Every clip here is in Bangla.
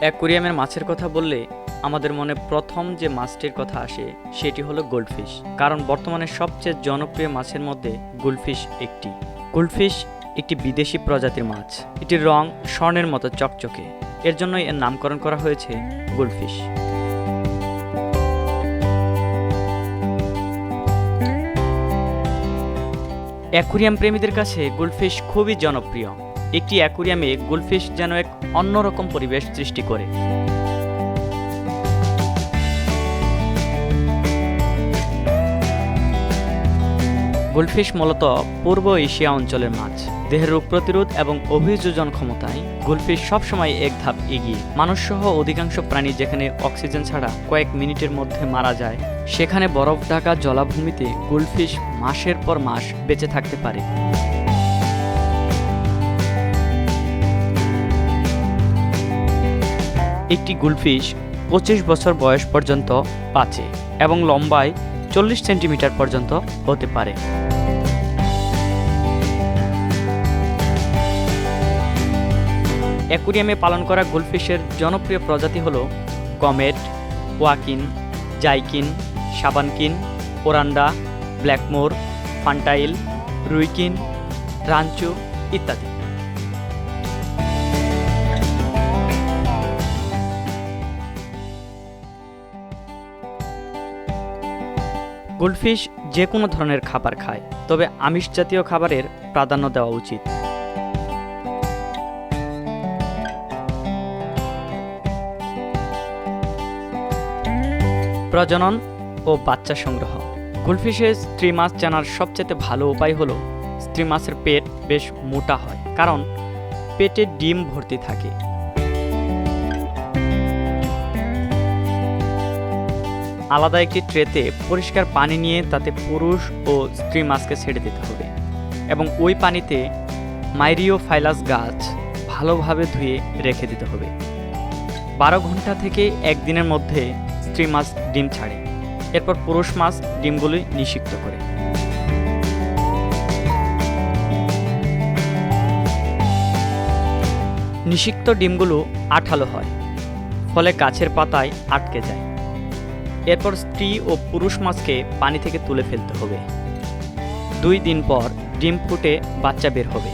অ্যাকোরিয়ামের মাছের কথা বললে আমাদের মনে প্রথম যে মাছটির কথা আসে, সেটি হলো গোল্ডফিশ। কারণ বর্তমানে সবচেয়ে জনপ্রিয় মাছের মধ্যে গোল্ডফিশ একটি। গোল্ডফিশ একটি বিদেশি প্রজাতির মাছ। এটির রং স্বর্ণের মতো চকচকে। এর জন্যই এর নামকরণ করা হয়েছে গোল্ডফিশ। অ্যাকুরিয়াম প্রেমীদের কাছে গোল্ডফিশ খুবই জনপ্রিয়। একটি অ্যাকুরিয়ামে গোল্ডফিশ যেন এক অন্যরকম পরিবেশ সৃষ্টি করে। গোল্ডফিশ মূলত পূর্ব এশিয়া অঞ্চলের মাছ। দেহের রোগ প্রতিরোধ এবং অভিযোজন ক্ষমতায় গোল্ডফিশ সবসময় এক ধাপ এগিয়ে। মানুষসহ অধিকাংশ প্রাণী যেখানে অক্সিজেন ছাড়া কয়েক মিনিটের মধ্যে মারা যায়, সেখানে বরফ ঢাকা জলাভূমিতে গোল্ডফিশ মাসের পর মাস বেঁচে থাকতে পারে। একটি গোল্ডফিশ পঁচিশ বছর বয়স পর্যন্ত বাঁচে এবং লম্বায় চল্লিশ সেন্টিমিটার পর্যন্ত হতে পারে। অ্যাকুরিয়ামে পালন করা গোল্ডফিশের জনপ্রিয় প্রজাতি হল comet wakin, jikin, shubunkin, oranda, black moor, fantail, ryukin, ranchu ইত্যাদি। গোল্ডফিশ যে কোনো ধরনের খাবার খায়, তবে আমিষ জাতীয় খাবারের প্রাধান্য দেওয়া উচিত। প্রজনন ও বাচ্চা সংগ্রহ। গোল্ডফিশের স্ত্রী মাছ জানার সবচেয়ে ভালো উপায় হলো, স্ত্রী মাছের পেট বেশ মোটা হয়, কারণ পেটে ডিম ভর্তি থাকে। আলাদা একটি ট্রেতে পরিষ্কার পানি নিয়ে তাতে পুরুষ ও স্ত্রী মাছকে ছেড়ে দিতে হবে এবং ওই পানিতে মাইরিও ফাইলাস গাছ ভালোভাবে ধুয়ে রেখে দিতে হবে। বারো ঘণ্টা থেকে একদিনের মধ্যে স্ত্রী মাছ ডিম ছাড়ে। এরপর পুরুষ মাছ ডিমগুলি নিষিক্ত করে। নিষিক্ত ডিমগুলো আঠালো হয়, ফলে গাছের পাতায় আটকে যায়। এরপর স্ত্রী ও পুরুষ মাছকে পানি থেকে তুলে ফেলতে হবে। দুই দিন পর ডিম ফুটে বাচ্চা বের হবে।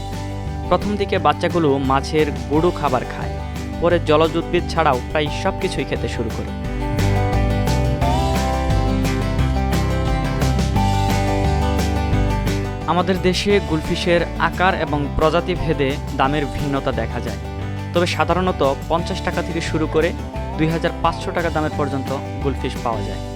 প্রথম দিকে বাচ্চাগুলো মাছের গুঁড়ো খাবার খায়। পরে জলজ উদ্ভিদ ছাড়াও প্রায় সব কিছুই খেতে শুরু করে। আমাদের দেশে গুলফিশের আকার এবং প্রজাতি ভেদে দামের ভিন্নতা দেখা যায়। তবে সাধারণত পঞ্চাশ টাকা থেকে শুরু করে দুই হাজার পাঁচশো টাকা দামের পর্যন্ত গুলফিশ পাওয়া যায়।